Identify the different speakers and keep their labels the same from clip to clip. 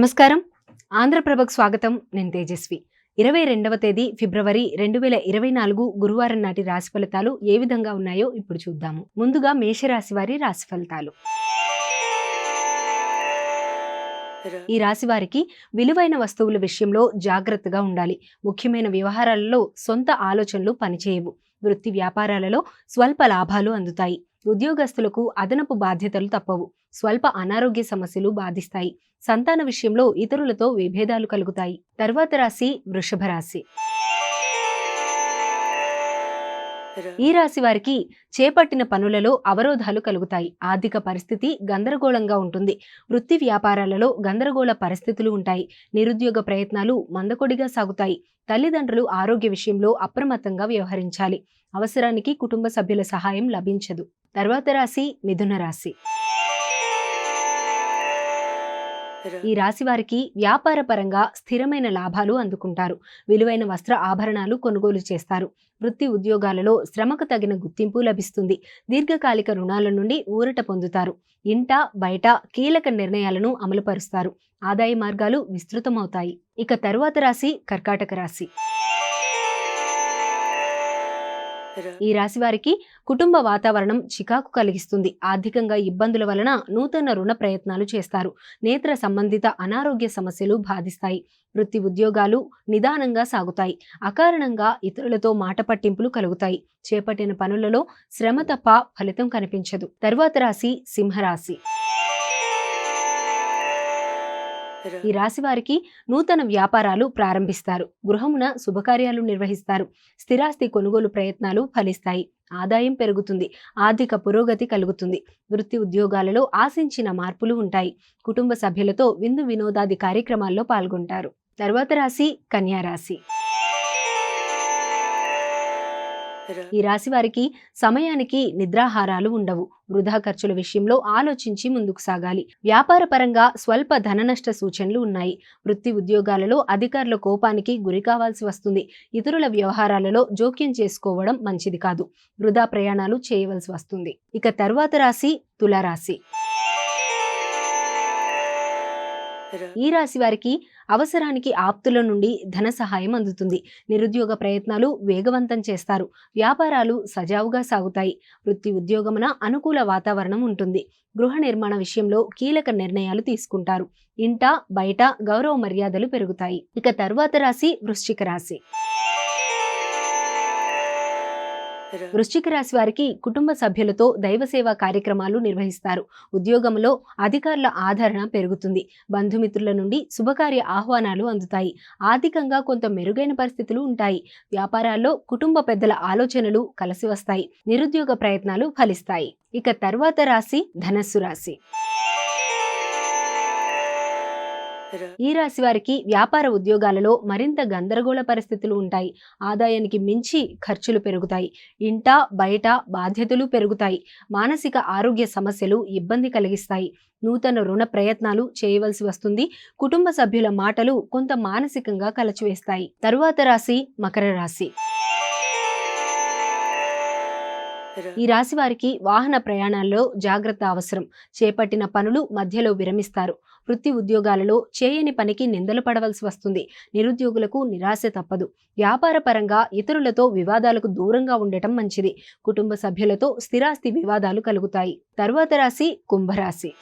Speaker 1: నమస్కారం. ఆంధ్రప్రభకు స్వాగతం. నేను తేజస్వి. ఇరవై రెండవ తేదీ ఫిబ్రవరి రెండు వేల ఇరవై నాలుగు గురువారం నాటి రాశి ఫలితాలు ఏ విధంగా ఉన్నాయో ఇప్పుడు చూద్దాము. ముందుగా మేషరాశి వారి రాశి ఫలితాలు. ఈ రాశి వారికి విలువైన వస్తువుల విషయంలో జాగ్రత్తగా ఉండాలి. ముఖ్యమైన వ్యవహారాలలో సొంత ఆలోచనలు పనిచేయవు. వృత్తి వ్యాపారాలలో స్వల్ప లాభాలు అందుతాయి. ఉద్యోగస్తులకు అదనపు బాధ్యతలు తప్పవు. స్వల్ప అనారోగ్య సమస్యలు బాధిస్తాయి. సంతాన విషయంలో ఇతరులతో విభేదాలు కలుగుతాయి. తర్వాత రాశి వృషభ రాశి. ఈ రాశి వారికి చేపట్టిన పనులలో అవరోధాలు కలుగుతాయి. ఆర్థిక పరిస్థితి గందరగోళంగా ఉంటుంది. వృత్తి వ్యాపారాలలో గందరగోళ పరిస్థితులు ఉంటాయి. నిరుద్యోగ ప్రయత్నాలు మందకొడిగా సాగుతాయి. తల్లిదండ్రులు ఆరోగ్య విషయంలో అప్రమత్తంగా వ్యవహరించాలి. అవసరానికి కుటుంబ సభ్యుల సహాయం లభించదు. తర్వాత రాశి మిథున రాశి. ఈ రాశి వారికి వ్యాపారపరంగా స్థిరమైన లాభాలు అందుకుంటారు. విలువైన వస్త్ర ఆభరణాలు కొనుగోలు చేస్తారు. వృత్తి ఉద్యోగాలలో శ్రమకు తగిన గుర్తింపు లభిస్తుంది. దీర్ఘకాలిక రుణాల నుండి ఊరట పొందుతారు. ఇంట బయట కీలక నిర్ణయాలను అమలుపరుస్తారు. ఆదాయ మార్గాలు విస్తృతమవుతాయి. ఇక తరువాత రాశి కర్కాటక రాశి. ఈ రాశి వారికి కుటుంబ వాతావరణం చికాకు కలిగిస్తుంది. ఆర్థికంగా ఇబ్బందుల వలన నూతన రుణ ప్రయత్నాలు చేస్తారు. నేత్ర సంబంధిత అనారోగ్య సమస్యలు బాధిస్తాయి. వృత్తి ఉద్యోగాలు నిదానంగా సాగుతాయి. అకారణంగా ఇతరులతో మాట పట్టింపులు కలుగుతాయి. చేపట్టిన పనులలో శ్రమ తప్ప ఫలితం కనిపించదు. తరువాత రాశి సింహరాశి. ఈ రాశి వారికి నూతన వ్యాపారాలు ప్రారంభిస్తారు. గృహమున శుభకార్యాలు నిర్వహిస్తారు. స్థిరాస్తి కొనుగోలు ప్రయత్నాలు ఫలిస్తాయి. ఆదాయం పెరుగుతుంది. ఆర్థిక పురోగతి కలుగుతుంది. వృత్తి ఉద్యోగాలలో ఆశించిన మార్పులు ఉంటాయి. కుటుంబ సభ్యులతో విందు వినోదాది కార్యక్రమాల్లో పాల్గొంటారు. తర్వాత రాశి కన్యా ఈ రాశి వారికి సమయానికి నిద్రాహారాలు ఉండవు. వృధా ఖర్చుల విషయంలో ఆలోచించి ముందుకు సాగాలి. వ్యాపార పరంగా స్వల్ప ధన నష్ట సూచనలు ఉన్నాయి. వృత్తి ఉద్యోగాలలో అధికారుల కోపానికి గురి కావాల్సి వస్తుంది. ఇతరుల వ్యవహారాలలో జోక్యం చేసుకోవడం మంచిది కాదు. వృధా ప్రయాణాలు చేయవలసి వస్తుంది. ఇక తర్వాత రాశి తులారాశి. ఈ రాశి వారికి అవసరానికి ఆప్తుల నుండి ధన సహాయం అందుతుంది. నిరుద్యోగ ప్రయత్నాలు వేగవంతం చేస్తారు. వ్యాపారాలు సజావుగా సాగుతాయి. వృత్తి ఉద్యోగమున అనుకూల వాతావరణం ఉంటుంది. గృహ నిర్మాణ విషయంలో కీలక నిర్ణయాలు తీసుకుంటారు. ఇంట బయట గౌరవ మర్యాదలు పెరుగుతాయి. ఇక తరువాత రాశి వృశ్చిక రాశి. వృశ్చిక రాశి వారికి కుటుంబ సభ్యులతో దైవ సేవా కార్యక్రమాలు నిర్వహిస్తారు. ఉద్యోగంలో అధికారుల ఆదరణ పెరుగుతుంది. బంధుమిత్రుల నుండి శుభకార్య ఆహ్వానాలు అందుతాయి. ఆర్థికంగా కొంత మెరుగైన పరిస్థితులు ఉంటాయి. వ్యాపారాల్లో కుటుంబ పెద్దల ఆలోచనలు కలిసి వస్తాయి. నిరుద్యోగ ప్రయత్నాలు ఫలిస్తాయి. ఇక తర్వాత రాశి ధనస్సు రాశి. ఈ రాశి వారికి వ్యాపార ఉద్యోగాలలో మరింత గందరగోళ పరిస్థితులు ఉంటాయి. ఆదాయానికి మించి ఖర్చులు పెరుగుతాయి. ఇంట బయట బాధ్యతలు పెరుగుతాయి. మానసిక ఆరోగ్య సమస్యలు ఇబ్బంది కలిగిస్తాయి. నూతన రుణ ప్రయత్నాలు చేయవలసి వస్తుంది. కుటుంబ సభ్యుల మాటలు కొంత మానసికంగా కలచివేస్తాయి. తరువాత రాశి మకర రాశి. ఈ రాశి వారికి వాహన ప్రయాణాల్లో జాగ్రత్త అవసరం. చేపట్టిన పనులు మధ్యలో విరమిస్తారు. వృత్తి ఉద్యోగాలలో చేయని పనికి నిందలు పడవలసి వస్తుంది. నిరుద్యోగులకు నిరాశ తప్పదు. వ్యాపార పరంగా ఇతరులతో వివాదాలకు దూరంగా ఉండటం మంచిది. కుటుంబ సభ్యులతో స్థిరాస్తి వివాదాలు కలుగుతాయి. తరువాత రాశి కుంభరాశి.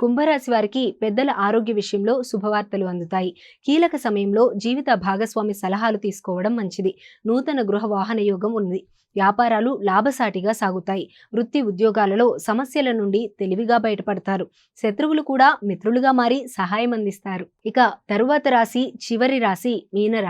Speaker 1: కుంభరాశి వారికి పెద్దల ఆరోగ్య విషయంలో శుభవార్తలు అందుతాయి. కీలక సమయంలో జీవిత భాగస్వామి సలహాలు తీసుకోవడం మంచిది. నూతన గృహ వాహన యోగం ఉంది వ్యాపారాలు లాభసాటిగా సాగుతాయి. వృత్తి ఉద్యోగాలలో సమస్యల నుండి తెలివిగా బయటపడతారు. శత్రువులు కూడా మిత్రులుగా మారి సహాయం అందిస్తారు. ఇక తరువాత రాశి చివరి రాశి మీన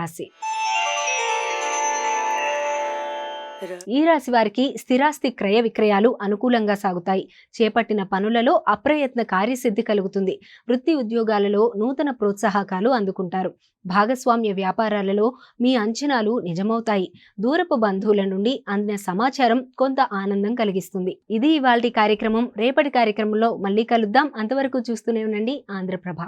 Speaker 1: ఈ రాశి వారికి స్థిరాస్తి క్రయ విక్రయాలు అనుకూలంగా సాగుతాయి. చేపట్టిన పనులలో అప్రయత్న కార్యసిద్ధి కలుగుతుంది. వృత్తి ఉద్యోగాలలో నూతన ప్రోత్సాహకాలు అందుకుంటారు. భాగస్వామ్య వ్యాపారాలలో మీ అంచనాలు నిజమవుతాయి. దూరపు బంధువుల నుండి అందిన సమాచారం కొంత ఆనందం కలిగిస్తుంది. ఇది ఇవాళ కార్యక్రమం. రేపటి కార్యక్రమంలో మళ్ళీ కలుద్దాం. అంతవరకు చూస్తూనే ఉండండి. ఆంధ్రప్రభ